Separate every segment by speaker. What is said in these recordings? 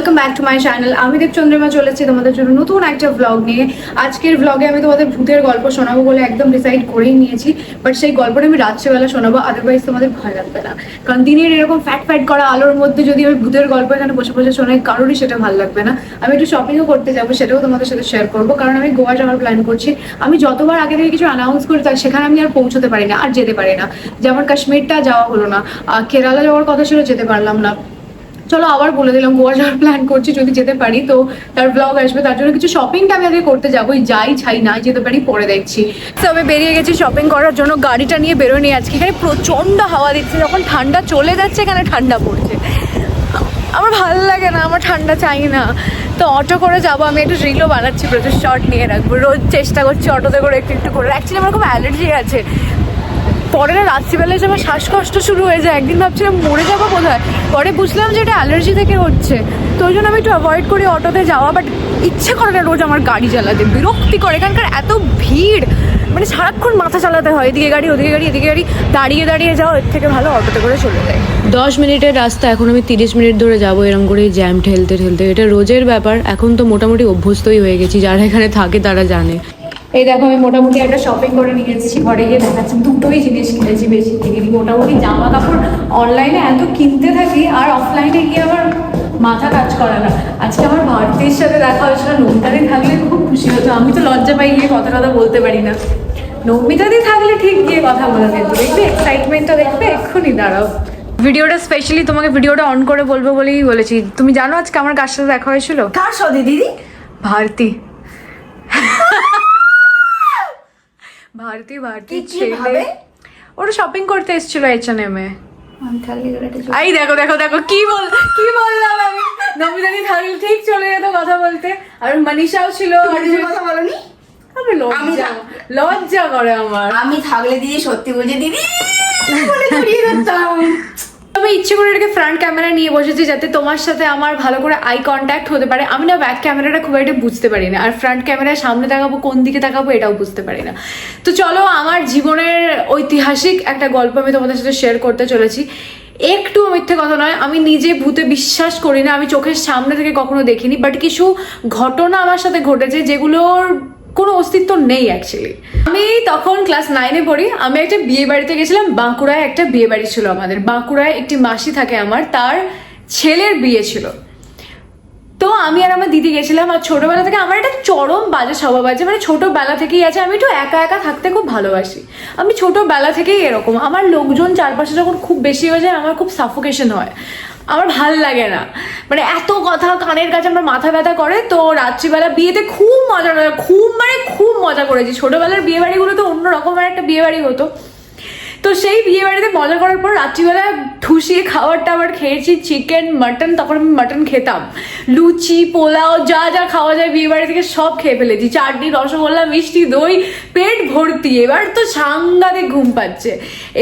Speaker 1: Welcome back to my channel আমি দেব চন্দ্রিমা চলেছি তোমাদের জন্য নতুন একটা ব্লগ নিয়ে। আজকের ব্লগে আমি তোমাদের ভূতের গল্প শোনাবো বলে একদম ডিসাইড করেই নিয়েছি বাট সেই গল্পটা আমি রাত্রেবেলা শোনাবো আদারওয়াইজ তোমাদের ভালো লাগবে না। কারণ দিনের এরকম ফ্যাট ফ্যাট করা আলোর মধ্যে যদি আমি ভূতের গল্প এখানে বসে বসে শোনাই, কারোরই সেটা ভালো লাগবে না। আমি একটু শপিংও করতে যাব, সেটাও তোমাদের সাথে শেয়ার করব। কারণ আমি গোয়া যাওয়ার প্ল্যান করছি। আমি যতবার আগে থেকে কিছু অ্যানাউন্স করি, তার সেখানে আমি আর পৌঁছতে পারি না, আর যেতে পারি না। যেমন কাশ্মীরটা যাওয়া হলো না কেরালা যাওয়ার কথা ছিল, যেতে পারলাম না। চলো আবার বলে দিলাম, গোয়া যাওয়ার প্ল্যান করছি, যদি যেতে পারি, তো তার ব্লগ আসবে, তার জন্য কিছু শপিংটা আমি আগে করতে যাব যাই ছাই না যেতে পারি, পরে দেখছি। তো আমি বেরিয়ে গেছি শপিং করার জন্য, গাড়িটা নিয়ে বেরোনি আজকে, এখানে প্রচণ্ড হাওয়া দিচ্ছে, যখন ঠান্ডা চলে যাচ্ছে, এখানে ঠান্ডা পড়ছে। আমার ভালো লাগে না, আমার ঠান্ডা চাই না। তো অটো করে যাব, আমি একটু রিলও বানাচ্ছি, প্রচুর শর্ট নিয়ে রাখব। রোজ চেষ্টা করছি অটোতে করে একটু একটু করে। অ্যাকচুয়ালি আমার খুব অ্যালার্জি আছে। পরে না রাত্রিবেলায় যে আমার শ্বাসকষ্ট শুরু হয়ে যায়, একদিন ভাবছিলাম মরে যাব বোধ হয় পরে বুঝলাম যে এটা অ্যালার্জি থেকে হচ্ছে। তো ওই জন্য আমি একটু অ্যাভয়েড করি অটোতে যাওয়া বাট ইচ্ছে করে না রোজ আমার গাড়ি চালাতে, বিরক্তি করে এখানকার এত ভিড়। মানে সারাক্ষণ মাথা চালাতে হয়, এদিকে গাড়ি, ওদিকে গাড়ি, এদিকে গাড়ি, দাঁড়িয়ে দাঁড়িয়ে যাওয়া এর থেকে ভালো অটোতে করে চলে যায়।
Speaker 2: দশ মিনিটের রাস্তা, এখন আমি তিরিশ মিনিট ধরে যাব এরকম করে জ্যাম ঠেলতে ঠেলতে। এটা রোজের ব্যাপার, এখন তো মোটামুটি অভ্যস্তই হয়ে গেছি, যারা এখানে থাকে তারা জানে।
Speaker 1: এই দেখো আমি মোটামুটি একটা শপিং করে নিয়ে এসেছি ঘরে গিয়ে দেখাচ্ছি। দুটোই জিনিস কিনেছি বেশি কিনি মোটামুটি জামা কাপড় অনলাইনে এত কিনতে থাকি আর অফলাইনে গিয়ে আমার মাথা কাজ করে না। আজকে আমার ভারতীর সাথে দেখা হয়েছিল নৌমিতাদি থাকলে খুব খুশি হতো। আমি তো লজ্জা পাই গিয়ে কথা কথা বলতে পারি না। নৌমিতাদি থাকলে ঠিক গিয়ে কথা বলা যেত। দেখবে এক্সাইটমেন্টটা দেখবে এক্ষুনি দাঁড়াও। ভিডিওটা স্পেশালি তোমাকে ভিডিওটা অন করে বলব বলেই বলেছি। তুমি জানো আজকে আমার কার সাথে দেখা হয়েছিল?
Speaker 3: কার সাথে দিদি?
Speaker 1: ভারতী। ভারতী ভারতী
Speaker 3: কি
Speaker 1: ওরা শপিং করতে এসেছিল এইচ এন এম এ এই দেখো দেখো দেখো কি বল কি বললাম আমি নমিতানি থাকলে ঠিক চলে যেত কথা বলতে আর মনীষাও ছিল আর
Speaker 3: কথা বলনি
Speaker 1: আমি লজ্জা লজ্জা করে আমার।
Speaker 3: আমি থাকলে দিদি সত্যি বুঝে দিদি বলে জড়িয়ে ধরতাম
Speaker 1: আমি ইচ্ছে করে এটাকে ফ্রন্ট ক্যামেরা নিয়ে বসেছি যাতে তোমার সাথে আমার ভালো করে আই কন্ট্যাক্ট হতে পারে। আমি না ব্যাক ক্যামেরাটা খুব একটা বুঝতে পারি না। আর ফ্রন্ট ক্যামেরায় সামনে তাকাবো, কোন দিকে তাকাবো, এটাও বুঝতে পারি না। তো চলো, আমার জীবনের ঐতিহাসিক একটা গল্প আমি তোমাদের সাথে শেয়ার করতে চলেছি। একটু মিথ্যে কথা নয়, আমি নিজে ভূতে বিশ্বাস করি না। আমি চোখের সামনে থেকে কখনো দেখিনি। বাট কিছু ঘটনা আমার সাথে ঘটেছে যেগুলোর কোনো অস্তিত্ব নেই অ্যাকচুয়ালি আমি তখন ক্লাস নাইনে পড়ি, আমি একটা বিয়ে বাড়িতে গেছিলাম, বাঁকুড়ায় একটা বিয়ে বাড়ি ছিল আমাদের। বাঁকুড়ায় একটি মাসি থাকে আমার, তার ছেলের বিয়ে ছিল। তো আমি আর আমার দিদি গেছিলাম, আর ছোটবেলা থেকে আমার একটা চরম বাজে স্বভাব আছে মানে ছোটবেলা থেকেই আছে, আমি একটু একা একা থাকতে খুব ভালোবাসি। আমি ছোটবেলা থেকেই এরকম, আমার লোকজন চারপাশে যখন খুব বেশি হয়ে যায়, আমার খুব সাফোকেশন হয়। আমার ভালো লাগে না। মানে এত কথা কানের কাছে আমার মাথা ব্যথা করে, তো রাত্রিবেলা বিয়েতে খুব মজা খুব মানে খুব মজা করেছি। ছোটোবেলার বিয়ে বাড়িগুলো তো অন্য রকমের একটা বিয়ে বাড়ি হতো। তো সেই বিয়ে বাড়িতে মজা করার পর রাত্রিবেলা ঠুসিয়ে খাবার টাবার খেয়েছি, চিকেন, মাটন, তারপর আমি মাটন খেতাম। লুচি, পোলাও, যা যা খাওয়া যায় বিয়ে বাড়ি থেকে সব খেয়ে ফেলেছি। চাটনি রসগোল্লা, মিষ্টি, দই, পেট ভর্তি। এবার তো সাংঘাতিক ঘুম পাচ্ছে।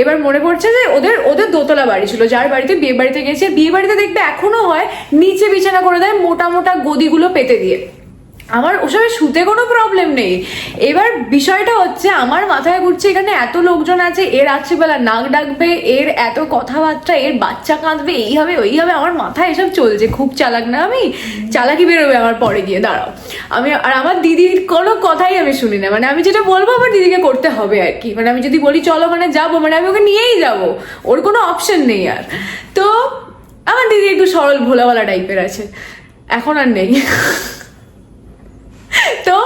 Speaker 1: এবার মনে পড়ছে যে ওদের ওদের দোতলা বাড়ি ছিল, যার বাড়িতে বিয়ে বাড়িতে গেছে বিয়ে বাড়িতে দেখবে এখনও হয়, নিচে বিছানা করে দেয়, মোটা মোটা গদিগুলো পেতে দিয়ে। আমার ওসবে শুতে কোনো প্রবলেম নেই। এবার বিষয়টা হচ্ছে, আমার মাথায় ঘুরছে এখানে এত লোকজন আছে, এর রাত্রিবেলা নাক ডাকবে, এর এত কথাবার্তা, এর বাচ্চা কাঁদবে এই হবে ওই হবে আমার মাথায় এসব চলছে। খুব চালাক না আমি, চালাকি বেরোবে আমার পরে গিয়ে, দাঁড়াও। আমি, আর আমার দিদির কোনো কথাই আমি শুনি না। মানে আমি যেটা বলব, আমার দিদিকে করতে হবে আর কি। মানে আমি যদি বলি, চলো মানে যাব মানে আমি ওকে নিয়েই যাব। ওর কোনো অপশন নেই আর। তো, আমার দিদি একটু সরল ভোলাওয়ালা টাইপের আছে। এখন আর নেই। তো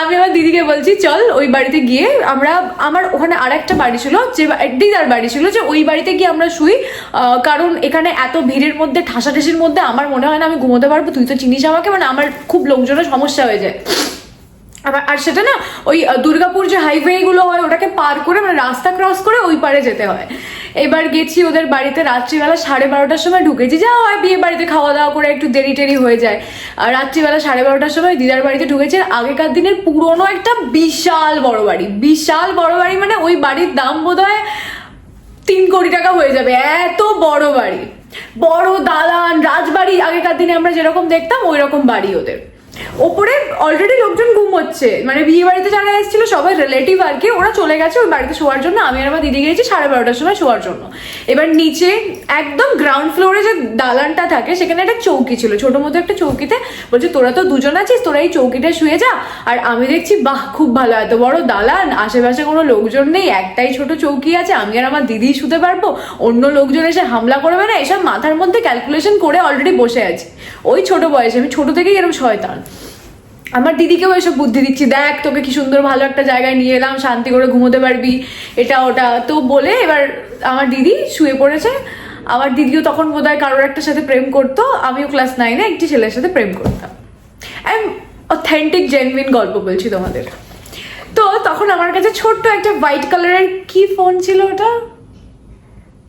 Speaker 1: আমি আমার দিদিকে বলছি, চল ওই বাড়িতে গিয়ে আমরা, আমার ওখানে আর একটা বাড়ি ছিল, যে দিদার বাড়ি ছিল, যে ওই বাড়িতে গিয়ে আমরা শুই। কারণ এখানে এত ভিড়ের মধ্যে, ঠাসাঠাসির মধ্যে আমার মনে হয় না আমি ঘুমোতে পারব, তুই তো চিনিস আমাকে মানে আমার খুব লোকজনের সমস্যা হয়ে যায়। আবার, আর সেটা না, ওই দুর্গাপুর যে হাইওয়ে গুলো হয়, ওটাকে পার করে মানে রাস্তা ক্রস করে ওই পারে যেতে হয়। এবার গেছি ওদের বাড়িতে রাত্রিবেলা সাড়ে বারোটার সময় ঢুকেছি। যা হয়, বিয়ে বাড়িতে খাওয়া দাওয়া করে একটু দেরি টেরি হয়ে যায়। আর রাত্রিবেলা সাড়ে বারোটার সময় দিদার বাড়িতে ঢুকেছে আগেকার দিনের পুরনো একটা বিশাল বড় বাড়ি। বিশাল বড় বাড়ি মানে ওই বাড়ির দাম বোধ হয় তিন কোটি টাকা হয়ে যাবে। এত বড় বাড়ি। বড় দালান, রাজবাড়ি আগেকার দিনে আমরা যেরকম দেখতাম ওই রকম বাড়ি ওদের। ওপরে অলরেডি লোকজন ঘুম হচ্ছে। মানে বিয়ে বাড়িতে যারা এসেছিল, সবাই রিলেটিভ আর কি, ওরা চলে গেছে ওই বাড়িতে শোয়ার জন্য। আমি আর আমার দিদি গিয়েছি সাড়ে বারোটার সময় শোয়ার জন্য। এবার নিচে একদম গ্রাউন্ড ফ্লোরে যে দালানটা থাকে, সেখানে একটা চৌকি ছিল। ছোট মতো একটা চৌকিতে বলছে, তোরা তো দুজন আছিস, তোরা এই চৌকিটা শুয়ে যা। আর আমি দেখছি, বাহ, খুব ভালো এত বড় দালান। আশেপাশে কোনো লোকজন নেই, একটাই ছোট চৌকি আছে। আমি আর আমার দিদি শুতে পারব, অন্য লোকজন এসে হামলা করবে না, এসব মাথার মধ্যে ক্যালকুলেশন করে অলরেডি বসে আছি। ওই ছোট বয়সে, আমি ছোট থেকেই এরকম শয়তান। আমার দিদিকেও এসব বুদ্ধি দিচ্ছি, দেখ তোকে কি সুন্দর ভালো একটা জায়গায় নিয়ে এলাম, শান্তি করে ঘুমোতে পারবি, এটা ওটা। তো বলে এবার আমার দিদি শুয়ে পড়েছে, আমার দিদিও তখন বোধ হয় কারোর একটা সাথে প্রেম করতো, আমিও ক্লাস নাইনে একটি ছেলের সাথে প্রেম করতাম। এম অথেন্টিক জেনুইন গল্প বলছি তোমাদের। তো তখন আমার কাছে ছোট্ট একটা হোয়াইট কালারের কি ফোন ছিল ওটা?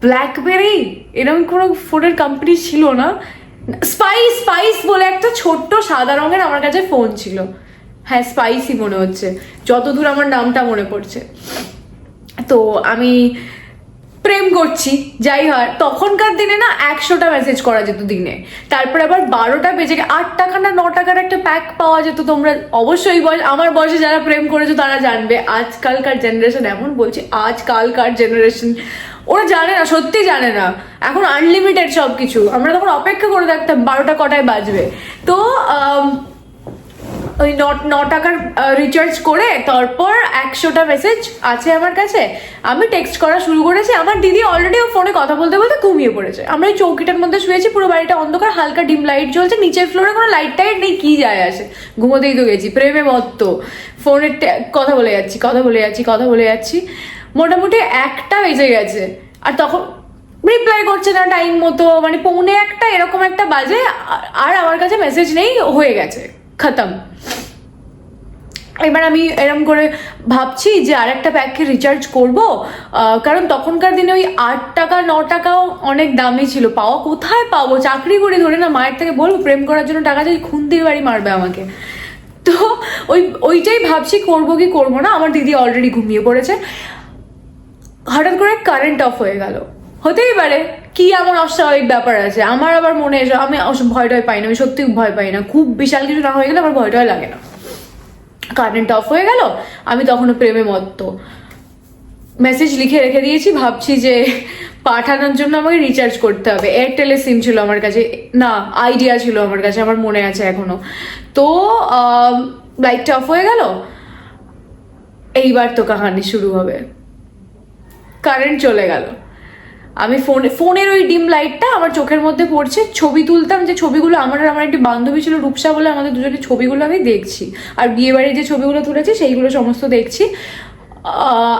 Speaker 1: ব্ল্যাকবেরি এরকম কোনো ফোনের কোম্পানি ছিল না। স্পাইস স্পাইস ছোট্ট সাদা রঙের আমার কাছে ফোন ছিল। হ্যাঁ স্পাইসি মনে হচ্ছে। যতদূর আমার নামটা মনে পড়ছে। তো আমি প্রেম করছি, যাই হয়। তখনকার দিনে না একশোটা মেসেজ করা যেত দিনে। তারপরে আবার বারোটা বেজে আট টাকা না ন টাকার একটা প্যাক পাওয়া যেত তোমরা অবশ্যই বয়স আমার বয়সে যারা প্রেম করেছ তারা জানবে। আজকালকার জেনারেশন এমন বলছি, আজকালকার জেনারেশন ওরা জানে না, সত্যি জানে না। এখন আনলিমিটেড সব কিছু আমরা তখন অপেক্ষা করে থাকতাম, বারোটা কটায় বাজবে। তো ওই ন টাকার রিচার্জ করে তারপর একশোটা মেসেজ আছে আমার কাছে। আমি টেক্সট করা শুরু করেছি। আমার দিদি অলরেডি ও ফোনে কথা বলতে বলতে ঘুমিয়ে পড়েছে। আমরা এই চৌকিটার মধ্যে শুয়েছি, পুরো বাড়িটা অন্ধকার, হালকা ডিম লাইট জ্বলছে। নিচের ফ্লোরে কোনো লাইট টাইট নেই, কি যায় আসে? ঘুমোতেই তো গেছি, প্রেমে মত্ত। ফোনের টে- কথা বলে যাচ্ছি, কথা বলে যাচ্ছি, কথা বলে যাচ্ছি। মোটামুটি একটা বেজে গেছে। আর তখন রিপ্লাই করছে না টাইম মতো মানে পৌনে একটা এরকম একটা বাজে, আর- আমার কাছে মেসেজ নেই, হয়ে গেছে, খতম। এবার আমি এরম করে ভাবছি যে আর একটা প্যাককে রিচার্জ করব কারণ তখনকার দিনে ওই আট টাকা, ন টাকাও অনেক দামি ছিল। পাওয়া কোথায় পাবো? চাকরি করে, ধরে না মায়ের থেকে বলব প্রেম করার জন্য টাকা চাই খুন্দির বাড়ি মারবে আমাকে। তো ওই, ওইটাই ভাবছি, করব কি করব না? আমার দিদি অলরেডি ঘুমিয়ে পড়েছে। হঠাৎ করে কারেন্ট অফ হয়ে গেল। হতেই পারে, কি এমন অস্বাভাবিক ব্যাপার আছে? আমার আবার মনে এসে, আমি ভয় টয় পাই না, আমি সত্যি ভয় পাই না। খুব বিশাল কিছু না হয়ে গেলে আমার ভয় টয় লাগে না। কারেন্ট অফ হয়ে গেল, আমি তখনও প্রেমে মত্ত। মেসেজ লিখে রেখে দিয়েছি, ভাবছি যে পাঠানোর জন্য আমাকে রিচার্জ করতে হবে। এয়ারটেলের সিম ছিল আমার কাছে, না আইডিয়া ছিল আমার কাছে, আমার মনে আছে এখনও। তো লাইটটা অফ হয়ে গেল, এইবার তো কাহানি শুরু হবে। কারেন্ট চলে গেল। আমি ফোনে ফোনের ওই ডিম লাইটটা আমার চোখের মধ্যে পড়ছে, ছবি তুলতাম যে ছবিগুলো আমার আর আমার একটি বান্ধবী ছিল রূপসা বলে আমাদের দুজনের ছবিগুলো আমি দেখছি। আর বিয়ে বাড়ির যে ছবিগুলো তুলেছি সেইগুলো সমস্ত দেখছি।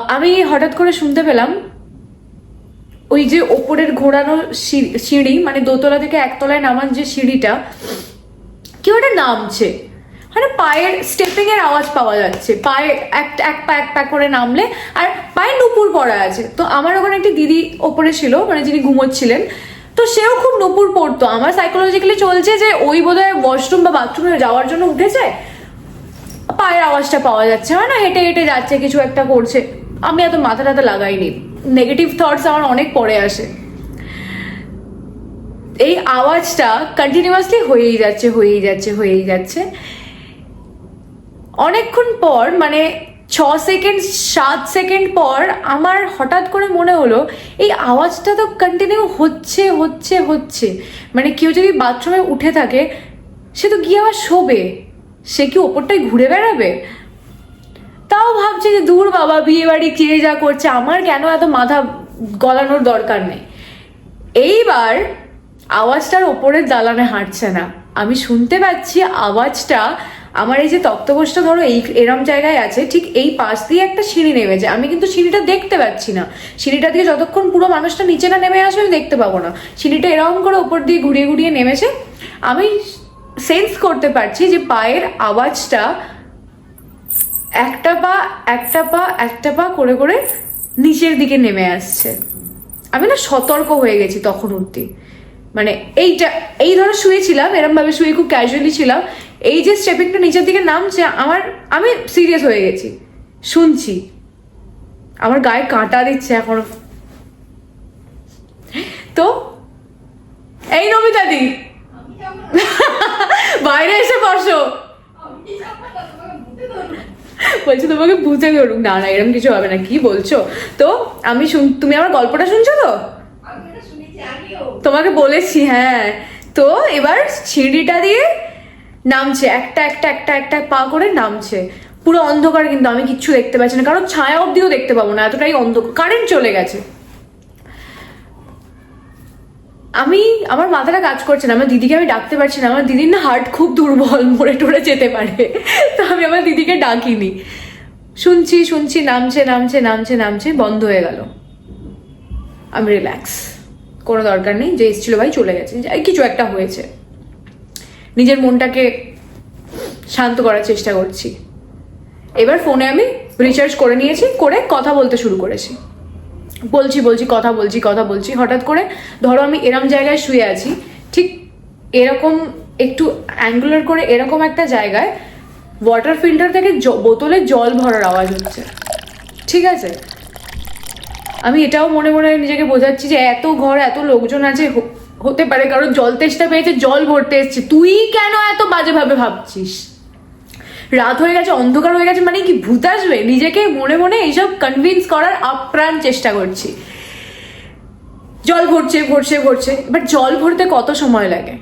Speaker 1: আমি হঠাৎ করে শুনতে পেলাম, ওই যে ওপরের ঘোরানো সিঁড়ি- সিঁড়ি মানে দোতলা থেকে একতলায় নামার যে সিঁড়িটা, কেউ একটা নামছে। মানে পায়ের স্টেপিং এর আওয়াজ পাওয়া যাচ্ছে। পায়ে এক এক পা এক পা করে নামলে। আর পায়ে নুপুর পড়া আছে। তো আমার ওখানে একটি দিদি ওপরে ছিল মানে যিনি ঘুমোচ্ছিলেন। তো সেও খুব নুপুর পড়তো আমার সাইকোলজিক্যালি চলছে যে ওই বোধহয় ওয়াশরুম বা বাথরুমে যাওয়ার জন্য উঠেছে। পায়ের আওয়াজটা পাওয়া যাচ্ছে। হয় না, হেঁটে হেঁটে যাচ্ছে, কিছু একটা করছে। আমি এত মাথা টাথা লাগাইনি। নেগেটিভ থটস আমার অনেক পরে আসে। এই আওয়াজটা কন্টিনিউয়াসলি হয়েই যাচ্ছে হয়েই যাচ্ছে হয়েই যাচ্ছে। অনেকক্ষণ পর মানে ছ সেকেন্ড সাত সেকেন্ড পর আমার হঠাৎ করে মনে হলো, এই আওয়াজটা তো কন্টিনিউ হচ্ছে হচ্ছে হচ্ছে। মানে কেউ যদি বাথরুমে উঠে থাকে, সে তো গিয়ে আবার শোবে। সে কি ওপরটায় ঘুরে বেড়াবে? তাও ভাবছে যে, দূর বাবা বিয়ে বাড়ি কে যা করছে? আমার কেন এত মাথা গলানোর দরকার নেই? এইবার আওয়াজটার ওপরের দালানে হাঁটছে না। আমি শুনতে পাচ্ছি আওয়াজটা আমার এই যে তক্তপোষটা ধরো, এই এরম জায়গায় আছে, ঠিক এই পাশ দিয়ে একটা সিঁড়ি নেমেছে। আমি কিন্তু সিঁড়িটা দেখতে পাচ্ছি না। সিঁড়িটা দিয়ে যতক্ষণ পুরো মানুষটা নিচে না নেমে আসবে, আমি দেখতে পাবো না। সিঁড়িটা এরকম করে ওপর দিয়ে ঘুরিয়ে ঘুরিয়ে নেমেছে। আমি সেন্স করতে পারছি যে পায়ের আওয়াজটা একটা পা একটা পা একটা পা করে করে নিচের দিকে নেমে আসছে। আমি না সতর্ক হয়ে গেছি তখন অব্দি মানে এইটা, এই ধরো শুয়েছিলাম এরম ভাবে শুয়ে খুব ক্যাজুয়ালি ছিলাম এই যে স্টেপিংটা নিচের দিকে নামছে আমার আমি সিরিয়াস হয়ে গেছি। শুনছি। আমার গায়ে কাঁটা দিচ্ছে এখনও। তো এই নমিতাদি বাইরে এসে বসো। তোমাকে বুঝে ধরুক না না এরকম কিছু হবে না। কি বলছো? তো আমি শুন তুমি আমার গল্পটা শুনছো তো? তোমাকে বলেছি হ্যাঁ। তো এবার সিঁড়িটা দিয়ে নামছে, একটা একটা একটা একটা পা করে নামছে। পুরো অন্ধকার কিন্তু আমি কিচ্ছু দেখতে পাচ্ছি না, কারণ ছায়া অবধিও দেখতে পাবো না, এতটাই অন্ধকার কারেন্ট চলে গেছে। আমি, আমার মাথাটা কাজ করছে না, আমার দিদিকে আমি ডাকতে পারছি না, আমার দিদির না হার্ট খুব দুর্বল, মরে টরে যেতে পারে, তো আমি আমার দিদিকে ডাকিনি। শুনছি শুনছি, নামছে নামছে নামছে নামছে, বন্ধ হয়ে গেল। আমি রিল্যাক্স কোনো দরকার নেই, যে এসেছিল ভাই চলে গেছে কিছু একটা হয়েছে। নিজের মনটাকে শান্ত করার চেষ্টা করছি। এবার ফোনে আমি রিচার্জ করে নিয়েছি, করে কথা বলতে শুরু করেছি। বলছি বলছি, কথা বলছি কথা বলছি। হঠাৎ করে ধরো আমি এরম জায়গায় শুয়ে আছি, ঠিক এরকম একটু অ্যাঙ্গুলার করে এরকম একটা জায়গায় ওয়াটার ফিল্টার থেকে বোতলে জল ভরার আওয়াজ হচ্ছে। ঠিক আছে? আমি এটাও মনে মনে নিজেকে বোঝাচ্ছি যে এত ঘর, এত লোকজন আছে হতে পারে, কারণ জল তেষ্টা পেয়েছে, জল ভরতে এসছে। তুই কেন এত বাজেভাবে ভাবছিস? রাত হয়ে গেছে, অন্ধকার হয়ে গেছে মানে কি ভূত আসবে? নিজেকে মনে মনে এইসব কনভিন্স করার আপ্রাণ চেষ্টা করছি। জল ভরছে ভরছে ভরছে। এবার জল ভরতে কত সময় লাগে?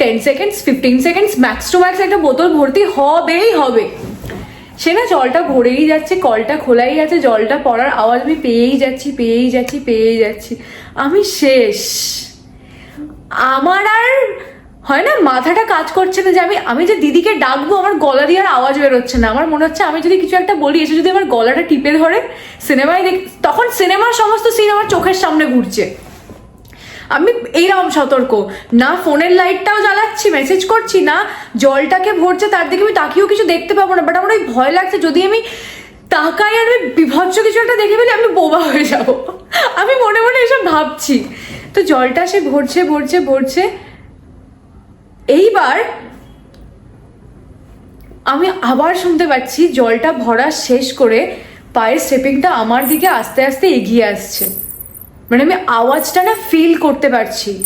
Speaker 1: Ten seconds fifteen seconds max to max একটা বোতল ভর্তি হবেই হবে। সে না জলটা ভরেই যাচ্ছে, কলটা খোলাই আছে, জলটা পড়ার আওয়াজ আমি পেয়েই যাচ্ছি পেয়েই যাচ্ছি পেয়েই যাচ্ছি। আমি শেষ। আমার আর হয় না, মাথাটা কাজ করছে না যে আমি আমি যে দিদিকে ডাকবো, আমার গলা দিয়ে আর আওয়াজ বেরোচ্ছে না। আমার মনে হচ্ছে আমি যদি কিছু একটা বলি, এসে যদি আমার গলাটা টিপে ধরে, সিনেমায় দেখ, তখন সিনেমার সমস্ত সিন আমার চোখের সামনে ঘুরছে। আমি এইরকম সতর্ক। না ফোনের লাইটটাও জ্বালাচ্ছি মেসেজ করছি, না জলটাকে ভরছে, তার দিকে আমি তাকিয়েও কিছু দেখতে পাবো না। বাট আমার ওই ভয় লাগছে, যদি আমি তাকাই আর আমি বিভৎস কিছু একটা দেখে ফেলি, আমি বোবা হয়ে যাব। আমি মনে মনে এসব ভাবছি। তো জলটা সে ভরছে ভরছে ভরছে। এইবার আমি আবার শুনতে পাচ্ছি জলটা ভরা শেষ করে পায়ের স্টেপিংটা আমার দিকে আস্তে আস্তে এগিয়ে আসছে। মানে আমি আওয়াজটা না ফিল করতে পারছি।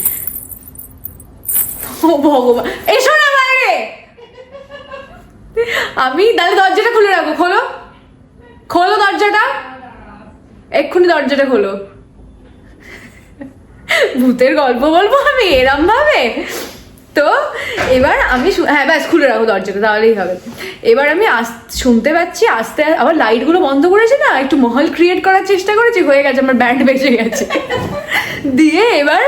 Speaker 1: ও ভগবান। এসো না বাইরে! আমি তাহলে দরজাটা খুলে রাখো, খোলো। খোলো দরজাটা। এক্ষুনি দরজাটা খোলো। ভূতের গল্প বলব আমি এরম ভাবে তো এবার আমি হ্যাঁ ব্যাস, খুলে রাখো দরজাটা, তাহলেই হবে। এবার আমি শুনতে পাচ্ছি, আস্তে আবার লাইটগুলো বন্ধ করেছে না, একটু মহল ক্রিয়েট করার চেষ্টা করেছি, হয়ে গেছে, আমার ব্যান্ড বেঁচে গেছে। দিয়ে এবার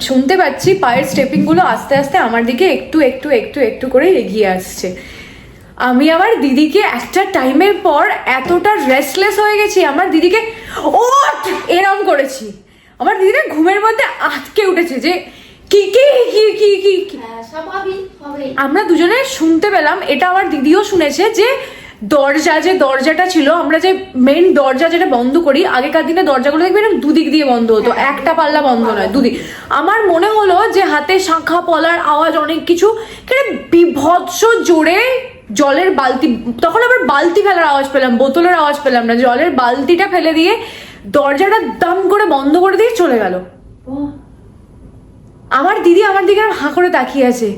Speaker 1: শুনতে পাচ্ছি পায়ের স্টেপিংগুলো আস্তে আস্তে আমার দিকে একটু একটু একটু একটু করে এগিয়ে আসছে। আমি আমার দিদিকে একটা টাইমের পর এতটা রেস্টলেস হয়ে গেছি, আমার দিদিকে, ওঠ! এরম করেছি। আমার দিদিটা ঘুমের মধ্যে আটকে উঠেছে যে কি কি কি কি কি
Speaker 3: হ্যাঁ,
Speaker 1: আমরা দুজনে শুনতে পেলাম এটা আমার দিদিও শুনেছে যে দরজা যে দরজাটা ছিল আমরা যে মেন দরজা যেটা বন্ধ করি আগেকার দিনে দরজাগুলো দেখবেন দুদিক দিয়ে বন্ধ হতো একটা পাল্লা বন্ধ নয় দুদিক। আমার মনে হলো যে হাতে শাঁখা পলার আওয়াজ অনেক কিছু বিভৎস জোরে জলের বালতি তখন আবার বালতি ফেলার আওয়াজ পেলাম বোতলের আওয়াজ পেলাম না জলের বালতিটা ফেলে দিয়ে দরজাটা দাম করে বন্ধ করে দিয়ে চলে গেল। আমার দিদি আমার দিকে হাঁ করে তাকিয়ে আছে।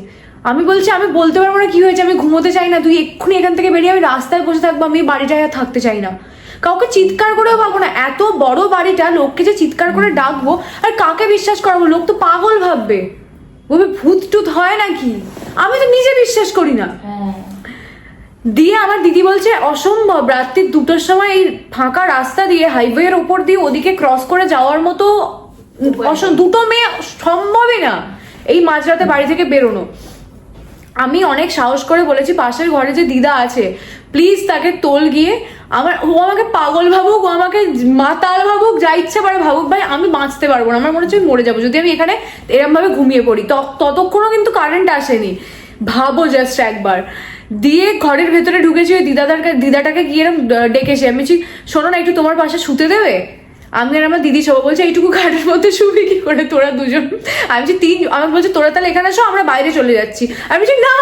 Speaker 1: আমি বলছি, আমি বলতে পারব না কি হয়েছে, আমি ঘুমোতে চাই না, তুই এক্ষুনি এখান থেকে বেরিয়ে আমি রাস্তায় বসে থাকব, আমি বাড়িটায় আর থাকতে চাই না। কাউকে চিৎকার করেও পাবো না, এত বড় বাড়িটা, লোককে যে চিৎকার করে ডাকবো, আর কাকে বিশ্বাস করাবো? লোক তো পাগল ভাববে। ভূত টুত হয় নাকি? আমি তো নিজে বিশ্বাস করি না।
Speaker 3: হ্যাঁ।
Speaker 1: দিয়ে আমার দিদি বলছে অসম্ভব রাত্রির দুটোর সময় এই ফাঁকা রাস্তা দিয়ে হাইওয়ের ওপর দিয়ে ওদিকে ক্রস করে যাওয়ার মতো দুটো মেয়ে সম্ভবই না। এই মাঝরাতে বাড়ি থেকে বেরোনো। আমি অনেক সাহস করে বলেছি পাশের ঘরে যে দিদা আছে প্লিজ তাকে তোল গিয়ে। আমার ও আমাকে পাগল ভাবুক ও আমাকে মাতাল ভাবুক যা ইচ্ছে পারে ভাবুক ভাই আমি বাঁচতে পারব না। আমার মনে হচ্ছে মরে যাব। যদি আমি এখানে এরম ভাবে ঘুমিয়ে পড়ি ততক্ষণও কিন্তু কারেন্ট আসেনি। ভাবো জাস্ট একবার। দিয়ে ঘরের ভেতরে ঢুকেছি ওই দিদাদার দিদাটাকে গিয়ে এরকম ডেকেছে। আমি শোনো না, একটু তোমার পাশে শুতে দেবে? আমি আর আমার দিদি সবাই বলছে এইটুকু খাটের মধ্যে শুবি কি করে? তোরা দুজন। আমি বলছি তিন আমাকে বলছে তোরা তাহলে এখানে শো আমরা বাইরে চলে যাচ্ছি। আমি বলছি না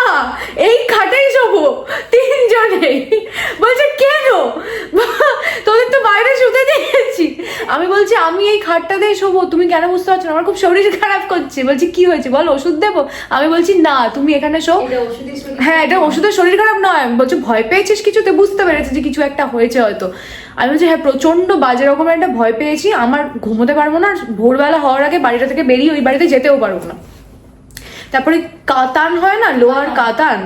Speaker 1: এই খাটেই শোবো তিনজনেই। বলছে কেন? তোদের তো বাইরে শুতে দিয়েছি। আমি বলছি আমি এই খাটটাতেই শোবো তুমি কেন বুঝতে পারছ আমার খুব শরীর খারাপ করছে। বলছি কি হয়েছে? বল ওষুধ দেবো? আমি বলছি না তুমি এখানে শো। হ্যাঁ এটা ওষুধের শরীর খারাপ নয়। বলছো ভয় পেয়েছিস কিছুতে বুঝতে পেরেছি যে কিছু একটা হয়েছে হয়তো। আমি বলছি হ্যাঁ প্রচণ্ড বাজে রকমের একটা ভয় পেয়েছি। আমার ঘুমোতে পারব না ভোরবেলা হওয়ার আগে বাড়িটা থেকে বেরিয়ে ওই বাড়িতে যেতেও পারব না। তারপরে কাতান হয় না লোহার কাতান?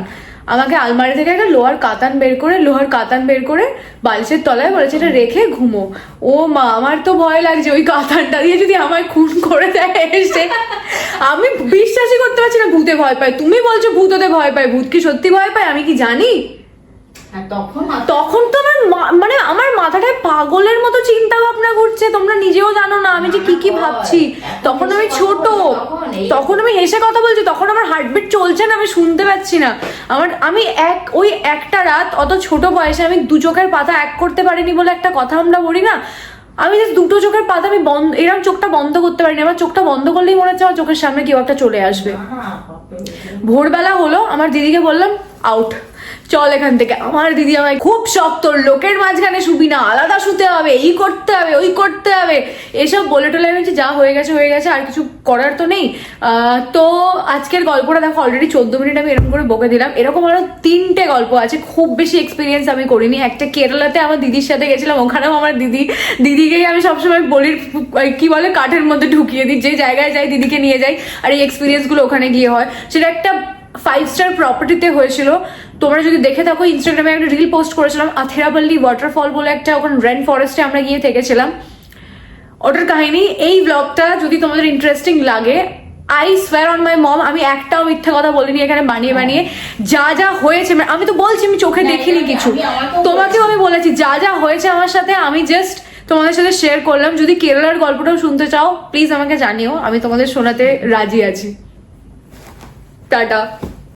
Speaker 1: আমাকে আলমারি থেকে একটা লোহার কাতান বের করে লোহার কাতান বের করে বালিশের তলায় বলেছে এটা রেখে ঘুমো। ও মা আমার তো ভয় লাগছে ওই কাতানটা দিয়ে যদি আমায় খুন করে দেয় এসে। আমি বিশ্বাসই করতে পারছি না ভূতে ভয় পায়। তুমি বলছো ভূততে ভয় পায় ভূত কি সত্যি ভয় পায়? আমি কি জানি?
Speaker 3: তখন
Speaker 1: তো আমার মানে আমার মাথাটায় পাগলের মতো চিন্তা ভাবনা করছে তোমরা নিজেও জানো না আমি যে কি কি ভাবছি। তখন আমি ছোট
Speaker 3: তখন
Speaker 1: আমি হেসে কথা বলছি তখন আমার হার্টবিট চলছে না আমি শুনতে পাচ্ছি না। আমার আমি এক ওই একটা রাত অত ছোট বয়সে আমি দু চোখের পাতা এক করতে পারিনি বলে একটা কথা আমরা বলি না আমি যে দুটো চোখের পাতা আমি বন্ধ এরকম চোখটা বন্ধ করতে পারিনি আমার চোখটা বন্ধ করলেই মনে হচ্ছে আমার চোখের সামনে কেউ একটা চলে আসবে।
Speaker 3: হ্যাঁ,
Speaker 1: ভোরবেলা হলো আমার দিদিকে বললাম আউট চল এখান থেকে। আমার দিদি আমায় খুব শক্ত লোকের মাঝখানে শুবি না, আলাদা শুতে হবে, এই করতে হবে, ওই করতে হবে। এসব বলে টলে আমি যা হয়ে গেছে হয়ে গেছে, আর কিছু করার তো নেই। তো আজকের গল্পটা দেখো অলরেডি চোদ্দ মিনিট আমি এরকম করে বকে দিলাম। এরকম আরও তিনটে গল্প আছে, খুব বেশি এক্সপিরিয়েন্স আমি করিনি। একটা কেরালাতে আমার দিদির সাথে গেছিলাম, ওখানেও আমার দিদি, দিদিকেই আমি সবসময় বলির কি বলে, কাঠের মধ্যে ঢুকিয়ে দিই, যে জায়গায় যাই, দিদিকে নিয়ে যাই, আর এই এক্সপিরিয়েন্সগুলো ওখানে গিয়ে হয়। সেটা একটা ফাইভ স্টার প্রপার্টিতে হয়েছিল। তোমরা যদি দেখে থাকো ইনস্টাগ্রামে একটা রিল পোস্ট করেছিলাম আথেরাপল্লি ওয়াটারফল বলে একটা ওখানে রেন ফরেস্টে আমরা গিয়ে থেকেছিলাম। ওটার কাহিনী এই ব্লগটা যদি তোমাদের ইন্টারেস্টিং লাগে আই সোয়ার অন মাই মম আমি একটাও মিথ্যা কথা বলিনি এখানে বানিয়ে বানিয়ে। যা যা হয়েছে মানে আমি তো বলছি আমি চোখে দেখিনি কিছু। তোমাকেও আমি বলেছি যা যা হয়েছে আমার সাথে আমি জাস্ট তোমাদের সাথে শেয়ার করলাম। যদি কেরালার গল্পটাও শুনতে চাও প্লিজ আমাকে জানিও আমি তোমাদের শোনাতে রাজি আছি। 这儿的